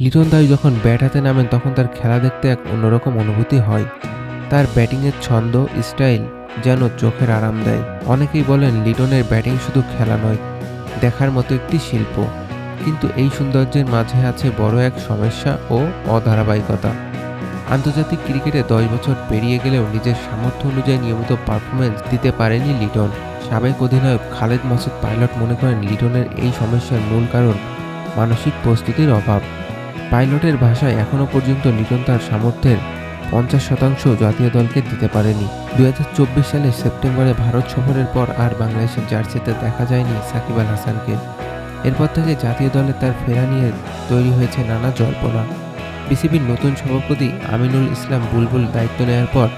লিটন যখন ব্যাট হাতে নামেন, তখন তার খেলা দেখতে এক অন্যরকম অনুভূতি হয়। তার ব্যাটিংয়ের ছন্দ, স্টাইল যেন চোখের আরাম দেয়। অনেকেই বলেন, লিটনের ব্যাটিং শুধু খেলা নয়, দেখার মতো একটি শিল্প। কিন্তু এই সৌন্দর্যের মাঝে আছে বড় এক সমস্যা ও অধারাবাহিকতা। আন্তর্জাতিক ক্রিকেটে দশ বছর পেরিয়ে গেলেও নিজের সামর্থ্য অনুযায়ী নিয়মিত পারফরমেন্স দিতে পারেনি লিটন। সাবেক অধিনায়ক খালেদ মাসুদ পাইলট মনে করেন, লিটনের এই সমস্যার মূল কারণ মানসিক প্রস্তুতির অভাব। পাইলটের ভাষায় এখনও পর্যন্ত লিটন তার সামর্থ্যের পঞ্চাশ শতাংশ জাতীয় দলকে দিতে পারেনি। দু হাজার চব্বিশ সালের সেপ্টেম্বরে ভারত সফরের পর আর বাংলাদেশের জার্সিতে দেখা যায়নি সাকিব আল হাসানকে। এরপর থেকে জাতীয় দলে তার ফেরা নিয়ে তৈরি হয়েছে নানা জল্পনা। বিসিবির নতুন সভাপতি আমিনুল ইসলাম বুলবুল দায়িত্ব নেওয়ার পর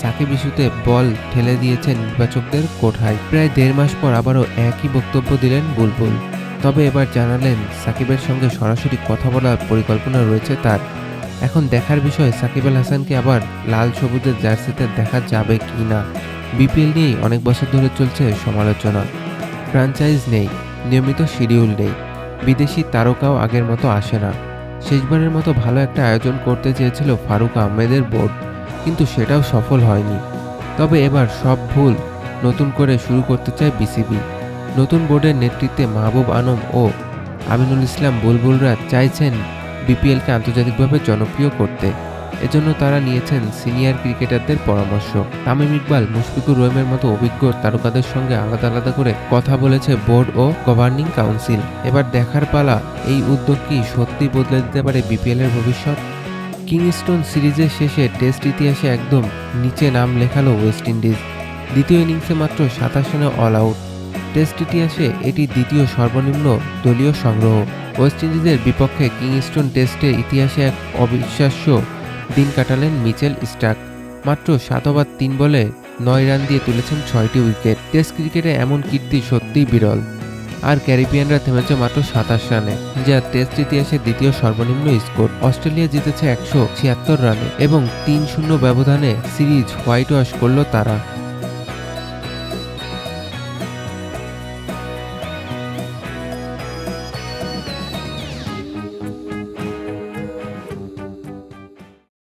সাকিব ইস্যুতে বল ঠেলে দিয়েছেন নির্বাচকদের কোঠায়। প্রায় দেড় মাস পর আবারও একই বক্তব্য দিলেন বুলবুল। তবে এবার জানালেন, সাকিবের সঙ্গে সরাসরি কথা বলার পরিকল্পনা রয়েছে তার। এখন দেখার বিষয়, সাকিব আল হাসানকে আবার লাল সবুজের জার্সিতে দেখা যাবে কি না বিপিএল নিয়েই অনেক বছর ধরে চলছে সমালোচনা। ফ্র্যাঞ্চাইজ নেই, নিয়মিত শিডিউল নেই। বিদেশি তারকাও আগের মতো আসে না। শেষবারের মতো ভালো একটা আয়োজন করতে চেয়েছিল ফারুক আহমেদের বোর্ড, কিন্তু সেটাও সফল হয়নি। তবে এবার সব ভুল নতুন করে শুরু করতে চায় বিসিবি। নতুন বোর্ডের নেতৃত্বে মাহবুব আনম ও আমিনুল ইসলাম বুলবুলরা চাইছেন বিপিএলকে আন্তর্জাতিকভাবে জনপ্রিয় করতে। এজন্য তারা নিয়েছেন সিনিয়র ক্রিকেটারদের পরামর্শ। তামিম ইকবাল, মুশফিকুর রহিমের মতো অভিজ্ঞ তারকাদের সঙ্গে আলাদা আলাদা করে কথা বলেছে বোর্ড ও গভর্নিং কাউন্সিল। এবার দেখার পালা, এই উদ্যোগ কি সত্যি বদলে দিতে পারে বিপিএল এর ভবিষ্যৎ? কিংস্টোন সিরিজের শেষে টেস্ট ইতিহাসে একদম নিচে নাম লেখালো ওয়েস্ট ইন্ডিজ। দ্বিতীয় ইনিংসে মাত্র সাতাশ রানে অল আউট। টেস্ট ইতিহাসে এটি দ্বিতীয় সর্বনিম্ন দলীয় সংগ্রহ। ওয়েস্ট ইন্ডিজের বিপক্ষে কিংস্টোন টেস্টের ইতিহাসে এক অবিশ্বাস্য দিন কাটালেন মিচেল স্টাক মাত্র সাত ওভার, তিন বলে নয় রান দিয়ে তুলেছেন ছয়টি উইকেট। টেস্ট ক্রিকেটে এমন কীর্তি সত্যিই বিরল। আর ক্যারিবিয়ানরা থেমেছে মাত্র সাতাশ রানে, যা টেস্ট ইতিহাসে দ্বিতীয় সর্বনিম্ন স্কোর। অস্ট্রেলিয়া জিতেছে একশো ছিয়াত্তর রানে এবং তিন শূন্য ব্যবধানে সিরিজ হোয়াইট ওয়াশ করল তারা।